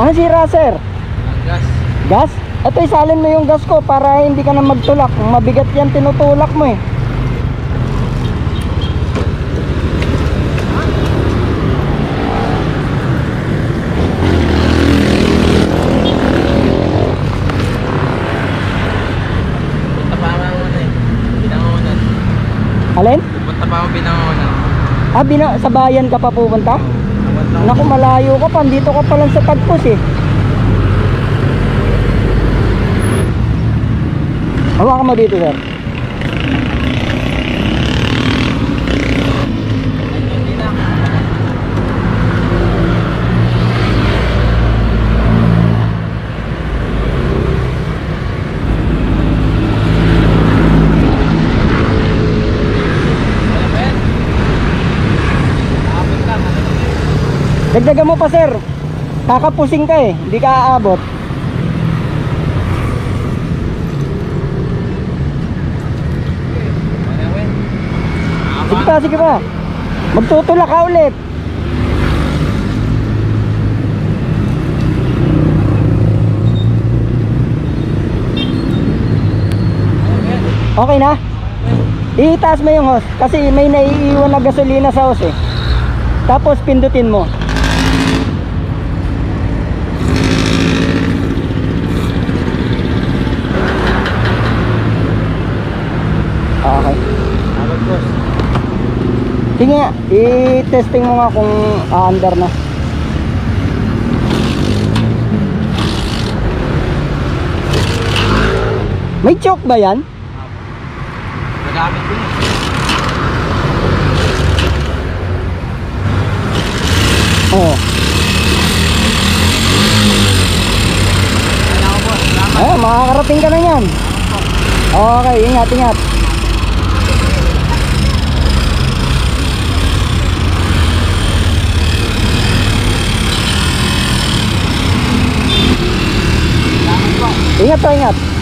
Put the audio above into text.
Ang sira sir? Gas. Gas? Ito isalin mo yung gas ko para hindi ka na magtulak. Mabigat yan tinutulak mo eh. Muna eh. Alin? Punta pa ako binangonan. Ah, bina- sa bayan ka pa pupunta? Lang. Naku, malayo ka pa. Dito ka pa lang sa tagpos eh. Hawakan mo dito, sir. Hindi na. Ano ba yan? Nakapit lang. Ano ba yan? Dagdagan mo pa, sir. Kakapusing ka eh. Hindi ka aabot. Sige pa, sige pa. Magtutulak ka ulit. Okay na? Itaas mo yung hose kasi may naiiwan na gasolina sa hose eh. Tapos pindutin mo. Okay. Abot boss. Sige nga, i-testing mo nga kung under na. May choke ba yan? Nagamit ko Oo. Ayun, makakarating ka na yan. Okay, ingat, ingat. Ingat ingat.